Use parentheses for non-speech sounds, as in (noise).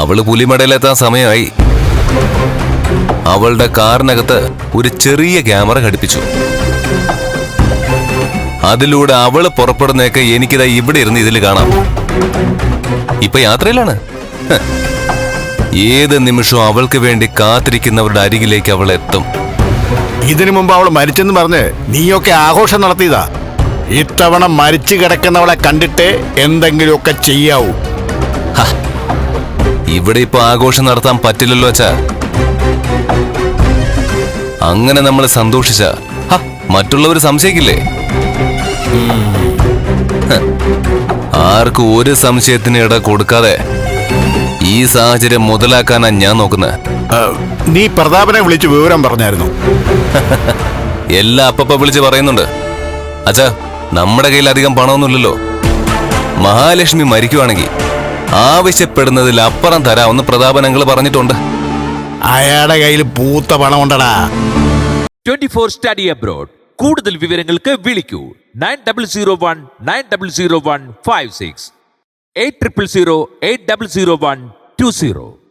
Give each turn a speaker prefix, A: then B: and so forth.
A: അവൾ പുലിമടയിലെത്താൻ സമയമായി. അവളുടെ കാറിനകത്ത് ഒരു ചെറിയ ക്യാമറ ഘടിപ്പിച്ചു. അതിലൂടെ അവൾ പുറപ്പെടുന്നേക്ക് എനിക്കിതാ ഇവിടെ ഇരുന്ന് ഇതിൽ കാണാം. ഇപ്പൊ യാത്രയിലാണ്. ഏത് നിമിഷവും അവൾക്ക് വേണ്ടി കാത്തിരിക്കുന്നവരുടെ അരികിലേക്ക് അവൾ എത്തും.
B: ഇതിനു മുമ്പ് അവൾ മരിച്ചെന്ന് പറഞ്ഞ് നീയൊക്കെ ആഘോഷം നടത്തിയതാ. ഇത്തവണ മരിച്ചു കിടക്കുന്നവളെ കണ്ടിട്ട് എന്തെങ്കിലുമൊക്കെ ചെയ്യാവൂ.
A: ഇവിടെ ഇപ്പൊ ആഘോഷം നടത്താൻ പറ്റില്ലല്ലോ അച്ഛാ. അങ്ങനെ നമ്മൾ സന്തോഷിച്ച. മറ്റുള്ളവർ സംശയിക്കില്ലേ? ആർക്കും ഒരു സംശയത്തിന് ഇട കൊടുക്കാതെ ഈ സാഹചര്യം മുതലാക്കാനാ ഞാൻ നോക്കുന്നത്
B: നീ പ്രതാപനെ വിളിച്ച് വിവരം പറഞ്ഞായിരുന്നു. (laughs)
A: എല്ലാം അപ്പപ്പ വിളിച്ച് പറയുന്നുണ്ട്. അച്ഛാ നമ്മുടെ കയ്യിൽ അധികം പണമൊന്നുമില്ലല്ലോ. മഹാലക്ഷ്മി മരിക്കുവാണെങ്കിൽ ആവശ്യപ്പെടുന്നതിൽ അപ്പുറം തരാമെന്ന് പ്രതാപനങ്ങൾ പറഞ്ഞിട്ടുണ്ട്.
B: അയാളുടെ കയ്യിൽ പൂത്ത പണം ഉണ്ടടാ.
C: Twenty four study abroad. കൂടുതൽ വിവരങ്ങൾക്ക് വിളിക്കൂ. Nine double zero one nine double zero one five six. Eight triple zero eight double zero one two zero.